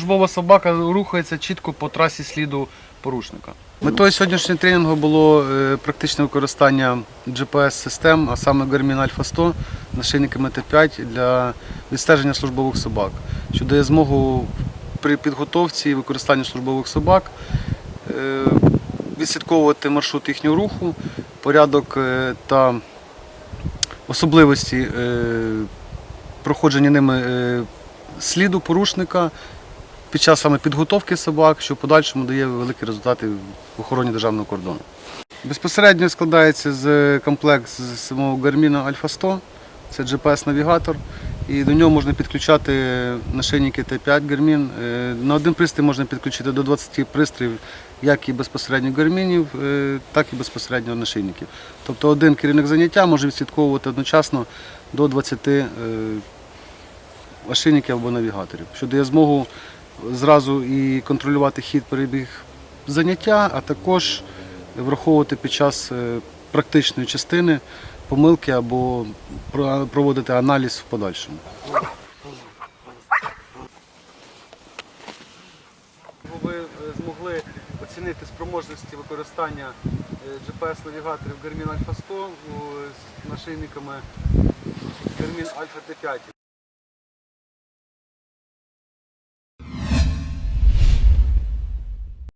службова собака рухається чітко по трасі сліду порушника. Метою сьогоднішнього тренінгу було е, практичне використання GPS-систем, а саме Garmin Alpha 100 нашийниками Т5 для відстеження службових собак, що дає змогу при підготовці і використанні службових собак е, відслідковувати маршрут їхнього руху, порядок е, та особливості проходження ними сліду порушника під час саме підготовки собак, що в подальшому дає великі результати в охороні державного кордону. Безпосередньо складається з комплект з самого Garmin Alpha 100, це GPS-навігатор, і до нього можна підключати нашийники Т5 Garmin. Е, На один пристрій можна підключити до 20 пристроїв, як і безпосередньо гармінів, е, так і безпосередньо нашийників. Тобто один керівник заняття може відслідковувати одночасно до 20 е, ошейників або навігаторів, що дає змогу зразу і контролювати хід перебіг заняття, а також враховувати під час е, практичної частини помилки або проводити аналіз в подальшому. Ви е, змогли оцінити спроможності використання GPS-навігаторів Garmin Alpha 100 з нашийниками Garmin Alpha T5.